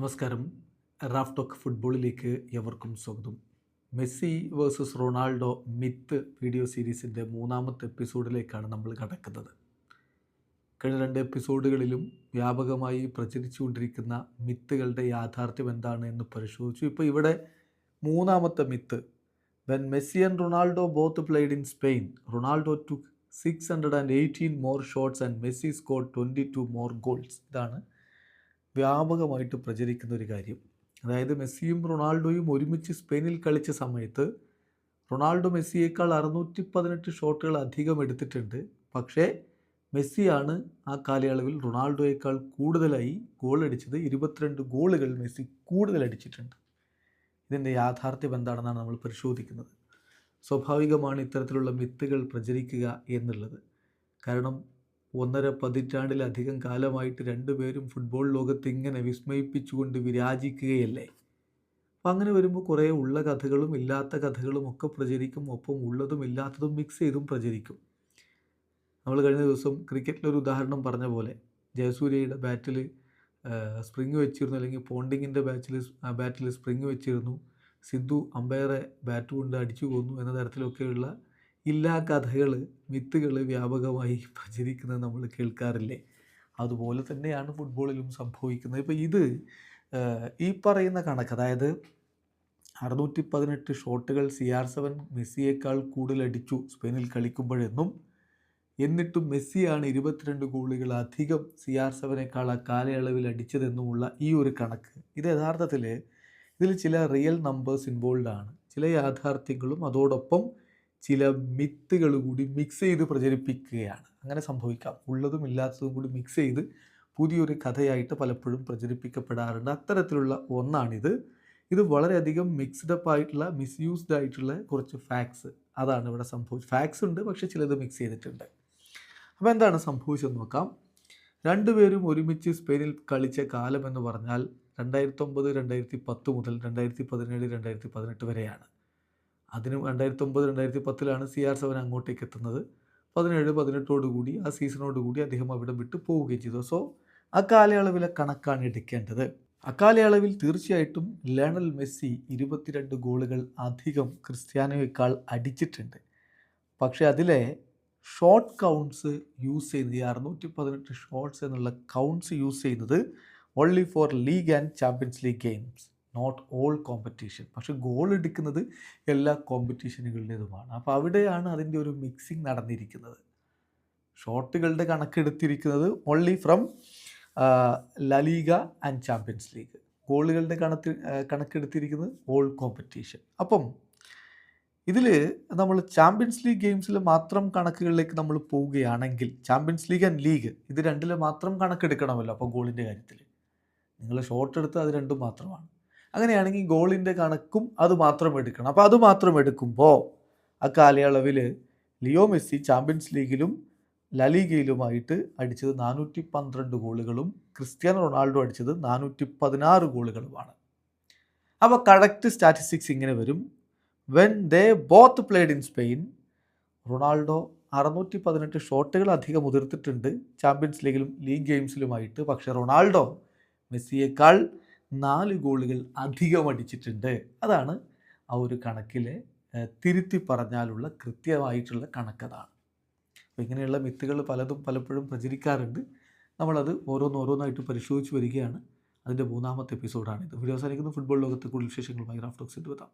നമസ്കാരം. Raf talk ഫുട്ബോളിലേക്ക് എവർക്കും സ്വാഗതം. Messi versus Ronaldo myth video സീരീസിന്റെ മൂന്നാമത്തെ എപ്പിസോഡിലേക്കാണ് നമ്മൾ കടക്കുന്നത്. കഴിഞ്ഞ രണ്ട് എപ്പിസോഡുകളിലും വ്യാപകമായി പ്രചരിച്ചുകൊണ്ടിരിക്കുന്ന മിത്തുകളുടെ യാഥാർത്ഥ്യം എന്താണ് എന്ന് പരിശോധിച്ചു. ഇപ്പോൾ ഇവിടെ മൂന്നാമത്തെ myth. When Messi and Ronaldo both played in Spain Ronaldo took six hundred and eighteen more shots and Messi score twenty two more goals ഇതാണ് വ്യാപകമായിട്ട് പ്രചരിക്കുന്ന ഒരു കാര്യം. അതായത് മെസ്സിയും റൊണാൾഡോയും ഒരുമിച്ച് സ്പെയിനിൽ കളിച്ച സമയത്ത് റൊണാൾഡോ മെസ്സിയേക്കാൾ അറുന്നൂറ്റി പതിനെട്ട് ഷോട്ടുകൾ അധികം എടുത്തിട്ടുണ്ട്. പക്ഷേ മെസ്സിയാണ് ആ കാലയളവിൽ റൊണാൾഡോയേക്കാൾ കൂടുതലായി ഗോൾ അടിച്ചത്. ഇരുപത്തിരണ്ട് ഗോളുകൾ മെസ്സി കൂടുതൽ അടിച്ചിട്ടുണ്ട്. ഇതിന്റെ യാഥാർത്ഥ്യം എന്താണെന്നാണ് നമ്മൾ പരിശോധിക്കുന്നത്. സ്വാഭാവികമാണ് ഇത്തരത്തിലുള്ള മിത്തുകൾ പ്രചരിക്കുക എന്നുള്ളത്. കാരണം ഒന്നര പതിറ്റാണ്ടിലധികം കാലമായിട്ട് രണ്ടുപേരും ഫുട്ബോൾ ലോകത്ത് ഇങ്ങനെ വിസ്മയിപ്പിച്ചുകൊണ്ട് വിരാജിക്കുകയല്ലേ? അപ്പം അങ്ങനെ വരുമ്പോൾ കുറേ ഉള്ള കഥകളും ഇല്ലാത്ത കഥകളും ഒക്കെ പ്രചരിക്കും. ഒപ്പം ഉള്ളതും ഇല്ലാത്തതും മിക്സ് ചെയ്തും പ്രചരിക്കും. നമ്മൾ കഴിഞ്ഞ ദിവസം ക്രിക്കറ്റിലൊരു ഉദാഹരണം പറഞ്ഞ പോലെ ജയസൂര്യയുടെ ബാറ്റിൽ സ്പ്രിങ് വെച്ചിരുന്നു. അല്ലെങ്കിൽ പോണ്ടിങ്ങിന്റെ ബാറ്റിൽ ബാറ്റിൽ സ്പ്രിങ് വെച്ചിരുന്നു. സിദ്ധു അമ്പയറെ ബാറ്റ് കൊണ്ട് അടിച്ചു കൊന്നു എന്ന തരത്തിലൊക്കെയുള്ള ഇല്ലാ കഥകൾ മിത്തുകൾ വ്യാപകമായി പ്രചരിക്കുന്നത് നമ്മൾ കേൾക്കാറില്ലേ? അതുപോലെ തന്നെയാണ് ഫുട്ബോളിലും സംഭവിക്കുന്നത്. ഇപ്പോൾ ഇത് ഈ പറയുന്ന കണക്ക് അതായത് അറുന്നൂറ്റി പതിനെട്ട് ഷോട്ടുകൾ സി ആർ സെവൻ മെസ്സിയേക്കാൾ കൂടുതൽ അടിച്ചു സ്പെയിനിൽ കളിക്കുമ്പോഴെന്നും എന്നിട്ടും മെസ്സിയാണ് ഇരുപത്തിരണ്ട് ഗോളുകൾ അധികം സി ആർ സെവനേക്കാൾ ആ കാലയളവിൽ അടിച്ചതെന്നുമുള്ള ഈ ഒരു കണക്ക്. ഇത് യഥാർത്ഥത്തിൽ ഇതിൽ ചില റിയൽ നമ്പേഴ്സ് ഇൻവോൾവ് ആണ്. ചില യാഥാർത്ഥ്യങ്ങളും അതോടൊപ്പം ചില മിത്തുകൾ കൂടി മിക്സ് ചെയ്ത് പ്രചരിപ്പിക്കുകയാണ്. അങ്ങനെ സംഭവിക്കാം. ഉള്ളതും ഇല്ലാത്തതും കൂടി മിക്സ് ചെയ്ത് പുതിയൊരു കഥയായിട്ട് പലപ്പോഴും പ്രചരിപ്പിക്കപ്പെടാറുണ്ട്. അത്തരത്തിലുള്ള ഒന്നാണിത്. ഇത് വളരെയധികം മിക്സ്ഡ് അപ്പ് ആയിട്ടുള്ള മിസ്യൂസ്ഡ് ആയിട്ടുള്ള കുറച്ച് ഫാക്സ് അതാണ് ഇവിടെ സംഭവിച്ചത് ഫാക്സ് ഉണ്ട് പക്ഷെ ചിലത് മിക്സ് ചെയ്തിട്ടുണ്ട്. അപ്പോൾ എന്താണ് സംഭവിച്ചതെന്ന് നോക്കാം. രണ്ടുപേരും ഒരുമിച്ച് സ്പെയിനിൽ കളിച്ച കാലം എന്ന് പറഞ്ഞാൽ രണ്ടായിരത്തി ഒമ്പത് രണ്ടായിരത്തി പത്ത് മുതൽ രണ്ടായിരത്തി പതിനേഴ് രണ്ടായിരത്തി പതിനെട്ട് വരെയാണ്. അതിന് രണ്ടായിരത്തി ഒമ്പത് രണ്ടായിരത്തി പത്തിലാണ് സി ആർ സെവൻ അങ്ങോട്ടേക്ക് എത്തുന്നത്. പതിനേഴ് പതിനെട്ടോടുകൂടി ആ സീസണോടുകൂടി അദ്ദേഹം അവിടെ വിട്ട് പോവുകയും ചെയ്തു. സോ ആ കാലയളവിലെ കണക്കാണ് എടുക്കേണ്ടത്. അക്കാലയളവിൽ തീർച്ചയായിട്ടും ലയണൽ മെസ്സി ഇരുപത്തിരണ്ട് ഗോളുകൾ അധികം ക്രിസ്ത്യാനോയേക്കാൾ അടിച്ചിട്ടുണ്ട്. പക്ഷേ അതിലെ ഷോർട്ട് കൗണ്ട്സ് യൂസ് ചെയ്യുന്നത് ഈ അറുന്നൂറ്റി പതിനെട്ട് ഷോട്ട്സ് എന്നുള്ള കൗണ്ട്സ് യൂസ് ചെയ്യുന്നത് only for league and champions league games not all competition പക്ഷേ ഗോൾ എടുക്കുന്നത് എല്ലാ കോമ്പറ്റീഷനുകളുടേതുമാണ് അപ്പോൾ അവിടെയാണ് അതിന്റെ ഒരു മിക്സിങ് നടന്നിരിക്കുന്നത്. ഷോട്ടുകളുടെ കണക്കെടുത്തിരിക്കുന്നത് only from La Liga and champions league ഗോളുകളുടെ കണക്ക് കണക്കെടുത്തിരിക്കുന്നത് ഓൾ കോമ്പറ്റീഷൻ അപ്പം ഇതിൽ നമ്മൾ ചാമ്പ്യൻസ് ലീഗ് ഗെയിംസിൽ മാത്രം കണക്കുകളിലേക്ക് നമ്മൾ പോവുകയാണെങ്കിൽ ചാമ്പ്യൻസ് ലീഗ് ആൻഡ് ലീഗ് ഇത് രണ്ടിൽ മാത്രം കണക്കെടുക്കണമല്ലോ അപ്പോൾ ഗോളിന്റെ കാര്യത്തിൽ നിങ്ങൾ ഷോട്ട് എടുത്ത് അത് രണ്ടും മാത്രമാണ്. അങ്ങനെയാണെങ്കിൽ ഗോളിന്റെ കണക്കും അത് മാത്രം എടുക്കണം. അപ്പോൾ അത് മാത്രം എടുക്കുമ്പോൾ ആ കാലയളവിൽ ലിയോ മെസ്സി ചാമ്പ്യൻസ് ലീഗിലും ലലീഗയിലുമായിട്ട് അടിച്ചത് നാനൂറ്റി പന്ത്രണ്ട് ഗോളുകളും ക്രിസ്ത്യാനോ റൊണാൾഡോ അടിച്ചത് നാനൂറ്റി പതിനാറ് ഗോളുകളുമാണ്. അപ്പോൾ കറക്റ്റ് സ്റ്റാറ്റിസ്റ്റിക്സ് ഇങ്ങനെ വരും. When they both played in Spain Ronaldo അറുന്നൂറ്റി പതിനെട്ട് ഷോട്ടുകൾ അധികം ഉതിർത്തിട്ടുണ്ട് ചാമ്പ്യൻസ് ലീഗിലും ലീഗ് ഗെയിംസിലുമായിട്ട്. പക്ഷേ റൊണാൾഡോ മെസ്സിയേക്കാൾ നാല് ഗോളുകൾ അധികം അടിച്ചിട്ടുണ്ട്. അതാണ് ആ ഒരു കണക്കിലെ തിരുത്തി പറഞ്ഞാലുള്ള കൃത്യമായിട്ടുള്ള കണക്കതാണ്. അപ്പോൾ ഇങ്ങനെയുള്ള മിത്തുകൾ പലതും പലപ്പോഴും പ്രചരിക്കാറുണ്ട്. നമ്മളത് ഓരോന്നോരോന്നായിട്ട് പരിശോധിച്ച് വരികയാണ്. അതിന്റെ മൂന്നാമത്തെ എപ്പിസോഡാണ് ഇത് വീഡിയോ അവസാനിക്കുന്ന. ഫുട്ബോൾ ലോകത്തെ കൂടുതൽ വിശേഷങ്ങളുമായി റാഫ്റ്റോക്സ് എത്താം